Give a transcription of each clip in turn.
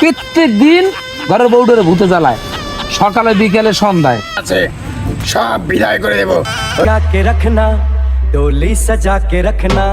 প্রত্যেক দিন ঘরের বউডারে ভূতে জ্বালায়। সকালে বিকেলে সন্ধ্যায়। আছে। সব বিদায় করে দেবো। কে রাখনা ডোলি সাজা কে রাখনা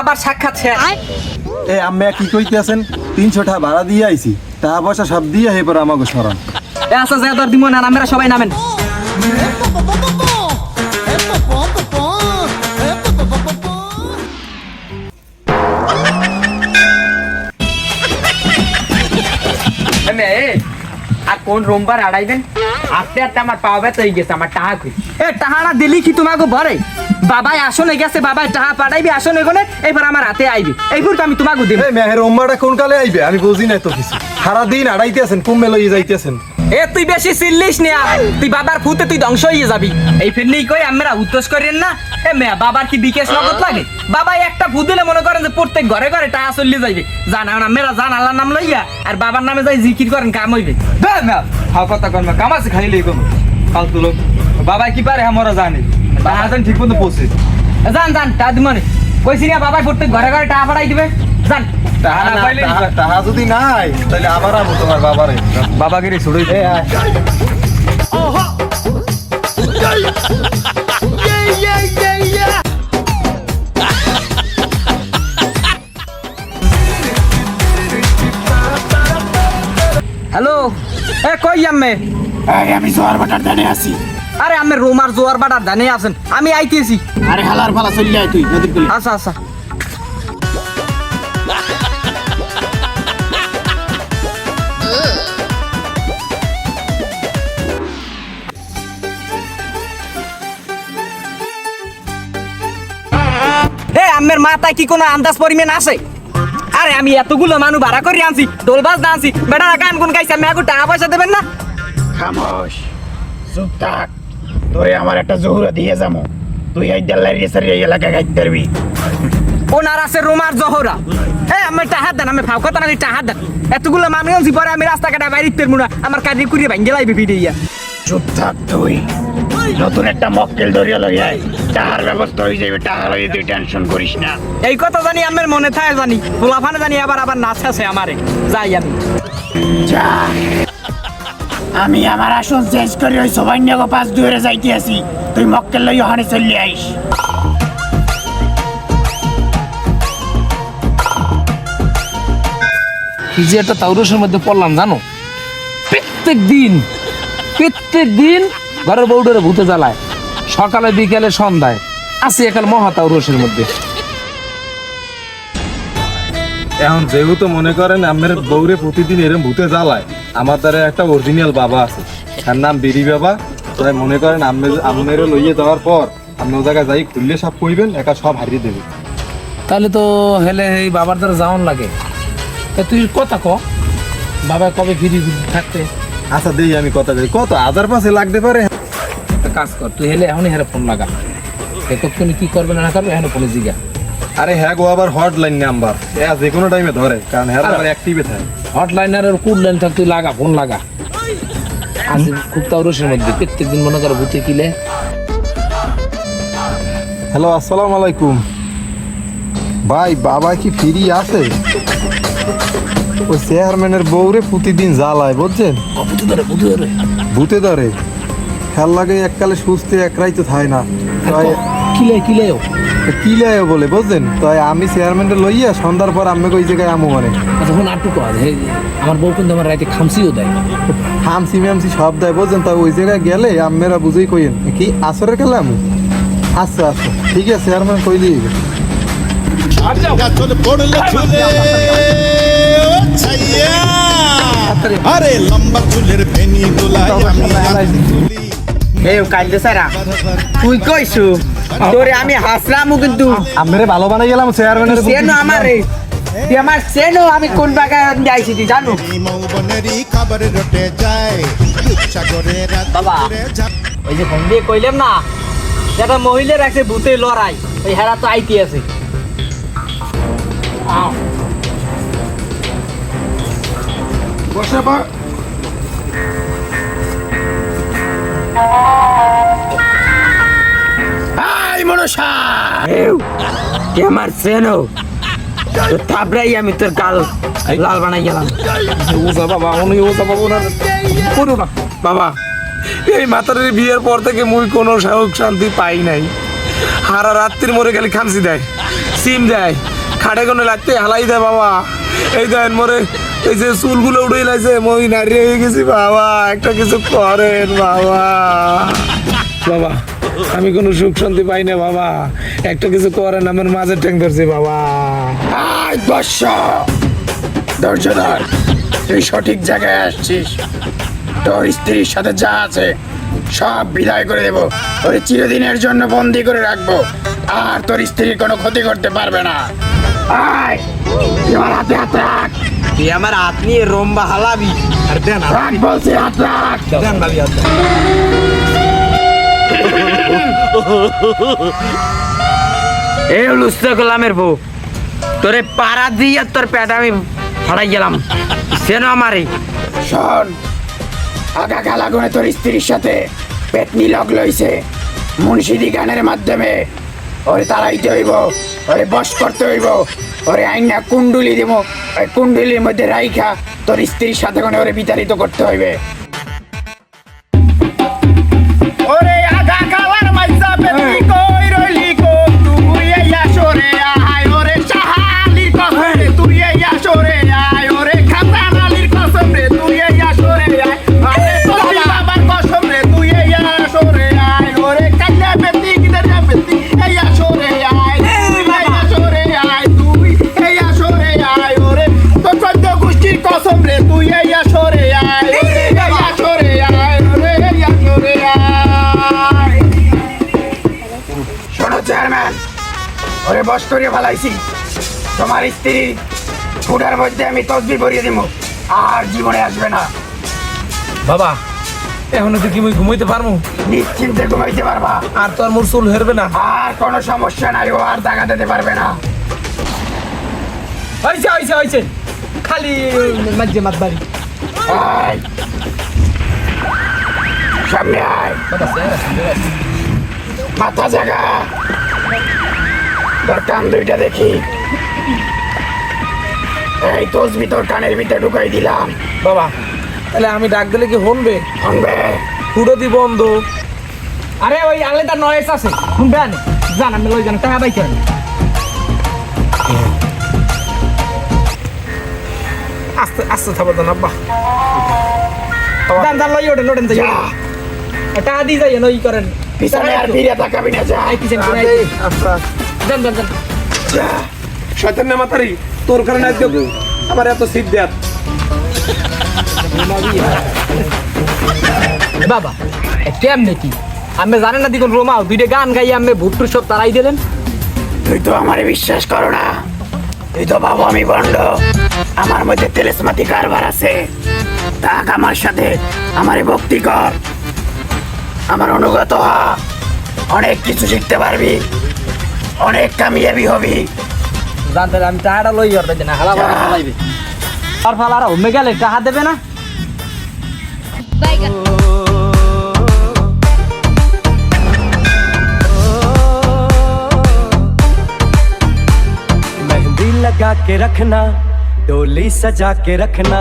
বাবার সাক্ষাৎ শেষ। এ আমি কি কইতে আছেন তিনশো টাকা ভাড়া দিয়ে আইছি। টাকা পয়সা সব দিয়ে এবার আমাকে সরান এ আচ্ছা যে দর দিমো না আমরা সবাই নামেন। আর কোন রোমবার আড়াইবেন? আস্তে আস্তে আমার পাওয়া ব্যথা হয়ে গেছে আমার টাকা খুঁজ এ টাহারা দিলি কি তোমাকে ভরে বাবাই আসনে গেছে বাবাই টাহা পাঠাইবি আসনে গনে এবার আমার হাতে আইবি। এইবার তো আমি তোমাকে দিব এই মেহের ওম্মাটা কোন কালে আইবে? আমি বুঝি না তো কিছু। সারাদিন আড়াইতে আছেন কুম্মে লইয়ে যাইতেছেন। এ তুই বেশি চিল্লিস না তুই বাবার ফুতে তুই ধ্বংস হয়ে যাবি। এই ফিরনি কই আমরা উত্তোষ করেন না? এ মেয়া বাবার কি বিকেশ নগদ লাগে? বাবা একটা ভূত দিলে মনে করেন যে প্রত্যেক ঘরে ঘরে টাকা চললে যাইবে। জান আমরা জান আল্লাহর নাম লইয়া আর বাবার নামে যাই জিকির করেন কাম হইবে। হাও কথা কর না কামাছে খালি লেগে কোনো ফালতু লোক। বাবা কি পারে আমরা জানি। তাহাজন ঠিক মতো পৌঁছে জান জান তা দিমনে। কইছি না বাবা প্রত্যেক ঘরে ঘরে টাকা পাঠাই দিবে। জান টাহা না পাইলে টাকা যদি নাই তাহলে আবার আবো তোমার বাবারে। বাবাকে রে ছড়ই এ হ্যালো এ কই আম্মে? আমি জোয়ার বাটার দানে আছি। আরে আম্মে রোমার জোয়ার বাটার জানে আছেন আমি আইতেছি। আরে হালার ফালা চলে আয় তুই নদীর কুলে। আচ্ছা আচ্ছা। আমের মাথায় কি কোনো আন্দাজ পরিমাণ আছে? আরে আমি এতগুলো মানুষ ভাড়া করে আনছি দোলবাজ না আনছি বেটা গান কোন গাইছে আমি আগে টাকা পয়সা দেবেন না? খামোশ চুপ থাক তোরে আমার একটা জহুরা দিয়ে যাব তুই এই দেল্লাই রেসারি এই এলাকা গাইতে পারবি ওনার আছে রোমার জহরা। হ্যাঁ আমি টাহার দেন আমি কথা না টাহার দেন। এতগুলো মানুষ পরে আমি রাস্তাঘাটে বাইরে পেরবো না। আমার কাজে করিয়ে ভাঙ্গে লাইবে ভিড়ে ইয়া। চুপ থাক তুই। নতুন একটা মক্কেল ধরিয়া লই আয়। টাহার ব্যবস্থা হয়ে যাবে টাকা লইয়ে তুই টেনশন করিস না। এই কথা জানি আমার মনে থাকে জানি। পোলাফানে জানি আবার আবার নাচ আছে আমারে। যাই আমি। যা। আমি আমার আসন চেঞ্জ করে ওই সবাইন্য পাঁচ দুয়ারে যাইতে আছি তুই মক্কেল লই ওখানে চলে আইস। কি যে একটা তাউরসের মধ্যে পড়লাম জানো? প্রত্যেক দিন প্রত্যেক দিন ঘরের বউডারে ভূতে জ্বালায়। সকালে বিকেলে সন্ধ্যায়। আছে একাল মহা তাউরসের মধ্যে। এখন যেহেতু মনে করেন আমার বউরে প্রতিদিন এরম ভূতে জ্বালায় আমার দ্বারা একটা অরিজিনাল বাবা আছে। তার নাম বিড়ি বাবা। তাই মনে করেন আমেরও লইয়ে যাওয়ার পর আপনি ও জায়গায় যাই খুললে সব কইবেন একা সব হারিয়ে দেবে। তাহলে তো হেলে এই বাবার দ্বারা যাওয়ান লাগে। তা তুই কথা ক। বাবা কবে ফিরি থাকতে? আচ্ছা দেই আমি কথা কই কত? হাজার পাশে লাগতে পারে। একটা কাজ কর তুই হেলে এখনই হেরে ফোন লাগা। এতক্ষণে কি করবে না না করবে এখন ফোনে জিগা। আরে হ্যাঁ গো আবার হটলাইন নাম্বার এ যে কোনো টাইমে ধরে কারণ হ্যাঁ আবার অ্যাক্টিভে থাকে। হটলাইনের কুড লাইন থাক তুই লাগা ফোন লাগা। আছে খুব তাউরসের মধ্যে। প্রত্যেক দিন মনে করো ভূতে কিলে। হ্যালো আসসালামু আলাইকুম। ভাই বাবা কি ফ্রি আছে? ওই চেয়ারম্যানের বউরে প্রতিদিন জ্বালায় বুঝছেন? ভূতে ধরে ধরে। ভূতে ধরে। খেয়াল লাগে এককালে সুস্থে একরাই তো থাকে না। কিলে কিলেও কি লাগে বলে বুঝলেন তো আমি চেয়ারম্যানটা লইয়া সন্ধ্যার পর আমি ওই জায়গায় আমু মানে। এখন আটটু কাজ আমার বউ কিন্তু আমার রাইতে খামসিও দেয়। হামসি ম্যামসি সব দেয় বুঝলেন তো ওই জায়গায় গেলে আমেরা বুঝেই কইেন কি আসরের গেলে আমু আচ্ছা আচ্ছা ঠিক আছে চেয়ারম্যান কই দিয়ে গাছল পড়লে ঝুলে। ও ছাইয়া। আরে লম্বা চুলের ফেনি দোলায় আমি এই কাইলে সারা তুই কইছু? তোরে আমি হাসলামও কিন্তু। আমেরে ভালো বানাই গেলাম চেয়ারম্যানের সেনো আমারে। তুই আমার সেনো আমি কোন জায়গায় যাইছি তুই জানো? এই মৌবনেরই খবর রটে যায় বাবা। ওই যে ফোন দিয়ে কইলাম না যেটা মহিলার আছে ভূতে লড়াই ওই হেরা তো আইতি আছে। বসে পড় আই আমার তো থাবড়াই আমি তোর গাল লাল বানাই গেলাম। ওজা বাবা উনি ওজা বাবা ওনার করো না বাবা এই মাতারের বিয়ের পর থেকে মুই কোনো সুখ শান্তি পাই নাই। হারা রাত্রির মরে গেলে খামসি দেয় সিম দেয় খাটে কোনো লাগতে হালাই দেয় বাবা। এই দেন মরে এই যে চুলগুলো উড়ে লাইছে মই নারী হয়ে গেছি বাবা একটা কিছু করেন বাবা। বাবা আমি কোনো সুখ শান্তি পাই না বাবা। একটা কিছু করেন আমার মাঝে ঠ্যাং ধরছি বাবা। ধৈর্য ধর। তুই সঠিক জায়গায় আসছিস। তোর স্ত্রীর সাথে যা আছে সব বিদায় করে দেব। তোর চিরদিনের জন্য বন্দি করে রাখব। আর তোর স্ত্রীর কোনো ক্ষতি করতে পারবে না। আয় আমার হাতে হাত রাখ। তুই আমার হাত নিয়ে রম্বা হালাবি। আর দেন বলছি হাত রাখ। দেন ভাবি দেন। গোলামের বউ। তোরে পাড়া দিয়ে তোর পেট আমি ফাড়াই গেলাম। সেনো শোন, আগা গালা গুনে তোর স্ত্রীর সাথে পেতনি লগ লইছে। মুন্সিদি গানের মাধ্যমে ওরে তাড়াইতে হইব, ওরে বস করতে হইব, ওরে আইনা কুণ্ডুলি দিব, ওই কুণ্ডুলির মধ্যে রাইখা তোর স্ত্রীর সাথে ওরে বিতাড়িত করতে হইবে। বস করিয়ে ফেলাইছি। তোমার স্ত্রী ফুটার মধ্যে আমি তসবি ভরিয়ে দিব আর জীবনে আসবে না। বাবা এখন তো কি মুই ঘুমাইতে পারব নিশ্চিন্তে ঘুমাইতে পারবা। আর তো আর মোর চুল হেরবে না। আর কোনো সমস্যা নাই ও আর দাগা দিতে পারবে না। হয়েছে হয়েছে হয়েছে খালি মাঝে মাত বাড়ি। সামনে আয়। মাথা জাগা। তোর কান দুইটা দেখি। এই তসবি তোর কানের ভিতরে ঢুকাই দিলাম। বাবা তাহলে আমি ডাক দিলে কি হনবে শুনবে। ফুটো দি বন্ধ। আরে ওই আলাদা নয়েস আছে। শুনবেন জান আমি লই জান টাকা বাই করেন আস্তে আস্তে থাকো তো আব্বা। জান জান লই ওঠেন ওঠেন যা। টাকা দিয়ে যাই নই করেন। পিছনে আর ফিরে তাকাবি না যা। আই পিছন করে জান জান জান যা শয়তান মাতারি তোর কারণে আজকে আমার এত সিট দেয়ার বাবা কেমনে কি? আমি জানেন না দেখুন রোমাও দুইটা গান গাইয়ে আমি ভুট্টুর সব তারাই দিলেন। তুই তো আমারে বিশ্বাস করো না। তুই তো বাবু আমি বন্ড আমার মধ্যে তেলেসমাতি কারবার আছে। তাক আমার সাথে আমারে ভক্তি কর। আমার অনুগত হ। অনেক কিছু শিখতে পারবি। অনেক কামিয়াবি হবি জানতে আমি টাকাটা লই আর না হালা ভাড়া চালাইবে আর ফালারা হোমে গেলে টাকা দেবে না Bye. मेहंदी लगा के रखना डोली सजा के रखना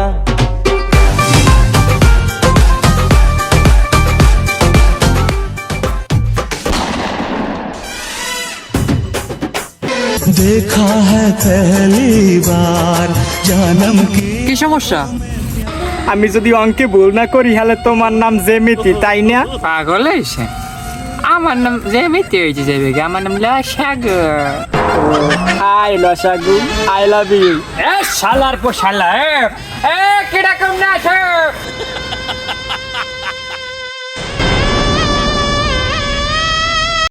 देखा है पहली बार जन्म की কি সমস্যা আমি যদি অঙ্কে ভুল না করি হলে তোমার নাম জেমিতি তাই না পাগল হয়েছে আমার নাম যেমিতে হয়েছে যাবে আমার নাম লসাগর আই লসাগু আই লাভ ইউ এ শালার পো শালা এ এ কিরকম না আছে